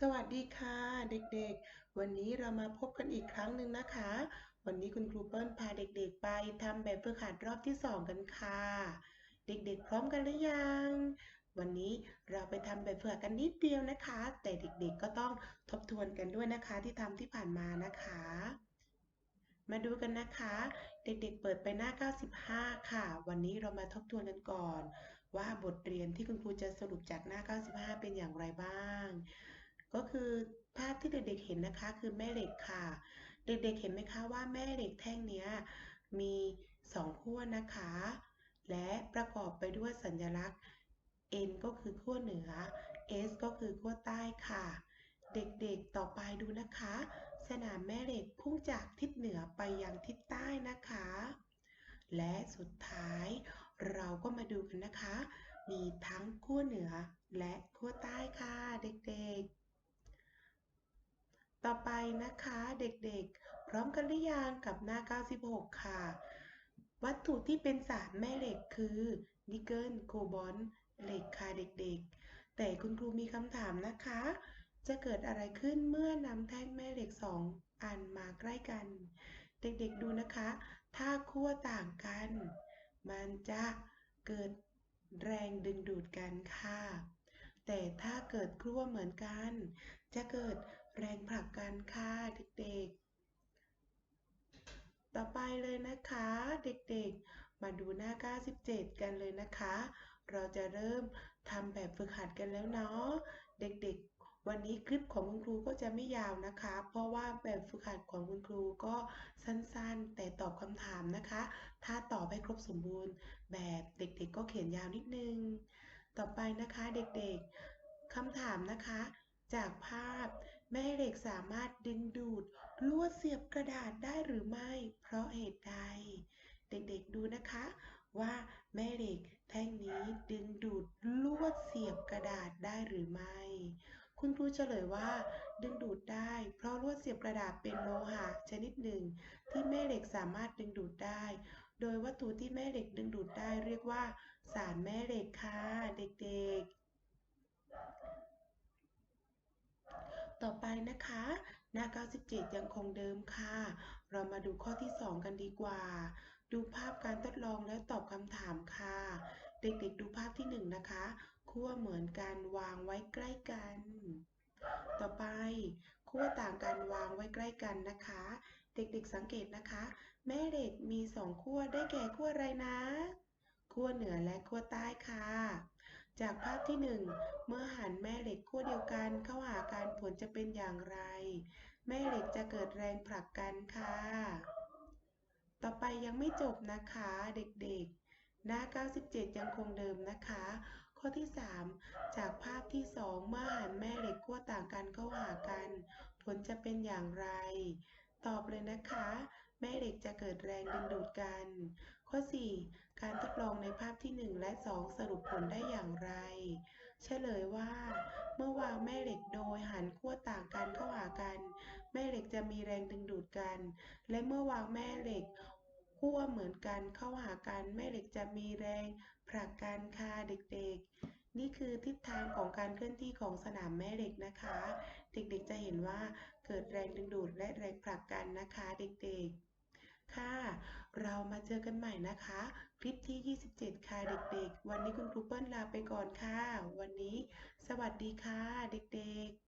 สวัสดีค่ะเด็กๆ วันนี้เรามาพบกันอีกครั้งหนึ่งนะคะ วันนี้คุณครูเปิ้ลพาเด็กๆ ไปทำแบบฝึกหัดรอบที่สองกันค่ะ เด็กๆ พร้อมกันหรือยัง วันนี้เราไปทำแบบฝึกหัดกันนิดเดียวนะคะ แต่เด็กๆ ก็ต้องทบทวนกันด้วยนะคะที่ทำที่ผ่านมานะคะ มาดูกันนะคะ เด็กๆ เปิดไปหน้า 95 ค่ะ วันนี้เรามาทบทวนกันก่อน ว่าบทเรียนที่คุณครูจะสรุปจากหน้า 95 เป็นอย่างไรบ้าง ก็คือภาพที่เด็กๆเห็นนะคะคือแม่เหล็กค่ะ เด็กๆเห็นไหมคะว่าแม่เหล็กแท่งนี้มี2ขั้วนะคะ และประกอบไปด้วยสัญลักษณ์ N ก็คือขั้วเหนือ S ก็คือขั้วใต้ค่ะ เด็กๆต่อไปดูนะคะ สนามแม่เหล็กพุ่งจากทิศเหนือไปยังทิศใต้นะคะ และสุดท้ายเราก็มาดูกันนะคะ มีทั้งขั้วเหนือและขั้วใต้ค่ะเด็กๆ ต่อไปนะคะเด็กๆ พร้อมกันหรือยังกับหน้า 96 ค่ะ วัตถุที่เป็นสารแม่เหล็กคือนิกเกิลโคบอลต์เหล็กค่ะเด็กๆ แต่คุณครูมีคำถามนะคะ จะเกิดอะไรขึ้นเมื่อนำแท่งแม่เหล็กสองอันมาใกล้กัน เด็กๆดูนะคะ ถ้าขั้วต่างกัน มันจะเกิดแรงดึงดูดกันค่ะ แต่ถ้าเกิดขั้วเหมือนกัน จะเกิดแรงผลักกันค่ะเด็กๆ ต่อไปเลยนะคะเด็กๆ มาดูหน้า 97 กันเลยนะคะ เราจะเริ่มทำแบบฝึกหัดกันแล้วเนาะเด็กๆวันนี้คลิปของคุณครูก็จะไม่ยาวนะคะ เพราะว่าแบบฝึกหัดของคุณครูก็สั้นๆ แต่ตอบคำถามนะคะ ถ้าตอบให้ครบสมบูรณ์แบบเด็กๆก็เขียนยาวนิดนึง ต่อไปนะคะเด็กๆคำถามนะคะ จากภาพ แม่เหล็กสามารถดึงดูดลวดเสียบกระดาษได้หรือไม่ เพราะเหตุใด เด็กๆดูนะคะ ว่าแม่เหล็กแท่งนี้ดึงดูดลวดเสียบกระดาษได้หรือไม่คุณครูเฉลยว่า ดึงดูดได้ เพราะลวดเสียบกระดาษเป็นโลหะชนิดหนึ่ง ที่แม่เหล็กสามารถดึงดูดได้ โดยวัตถุที่แม่เหล็กดึงดูดได้เรียกว่า สารแม่เหล็กค่ะเด็กๆ ต่อไปนะคะ หน้า 97 ยังคงเดิมค่ะ เรามาดูข้อที่ 2 กันดีกว่า ดูภาพการทดลองแล้วตอบคำถามค่ะ เด็กๆ ดูภาพที่ 1 นะคะขั้วเหมือนกันวางไว้ใกล้กัน ต่อไปขั้วต่างกันวางไว้ใกล้กันนะคะ เด็กๆสังเกตนะคะ แม่เหล็กมี2ขั้วได้แก่ขั้วอะไรนะขั้วเหนือและขั้วใต้ค่ะ จากภาพที่ 1 เมื่อหันแม่เหล็กขั้วเดียวกันเข้าหากันผลจะเป็นอย่างไร แม่เหล็กจะเกิดแรงผลักกันค่ะ ต่อไปยังไม่จบนะคะเด็กๆ หน้า 97 ยังคงเดิมนะคะ ข้อที่ 3 จากภาพที่ 2 เมื่อหันแม่เหล็กขั้วต่างกันเข้าหากัน ผลจะเป็นอย่างไร ตอบเลยนะคะ แม่เหล็กจะเกิดแรงดึงดูดกัน ข้อ 4 การทดลองในภาพที่ 1 และ 2 สรุปผลได้อย่างไร เฉลยว่า เมื่อวางแม่เหล็กโดยหันขั้วต่างกันเข้าหากัน แม่เหล็กจะมีแรงดึงดูดกัน และเมื่อวางแม่เหล็กขั้วเหมือนกันเข้าหากันแม่เหล็กจะมีแรงผลักกันค่ะเด็กๆ นี่คือทิศทางของการเคลื่อนที่ของสนามแม่เหล็กนะคะ เด็กๆจะเห็นว่า เกิดแรงดึงดูดและแรงผลักกันนะคะเด็กๆ ค่ะ เรามาเจอกันใหม่นะคะ คลิปที่ 27 ค่ะเด็กๆ วันนี้คุณครูเปิ้ลลาไปก่อนค่ะ วันนี้ สวัสดีค่ะเด็กๆ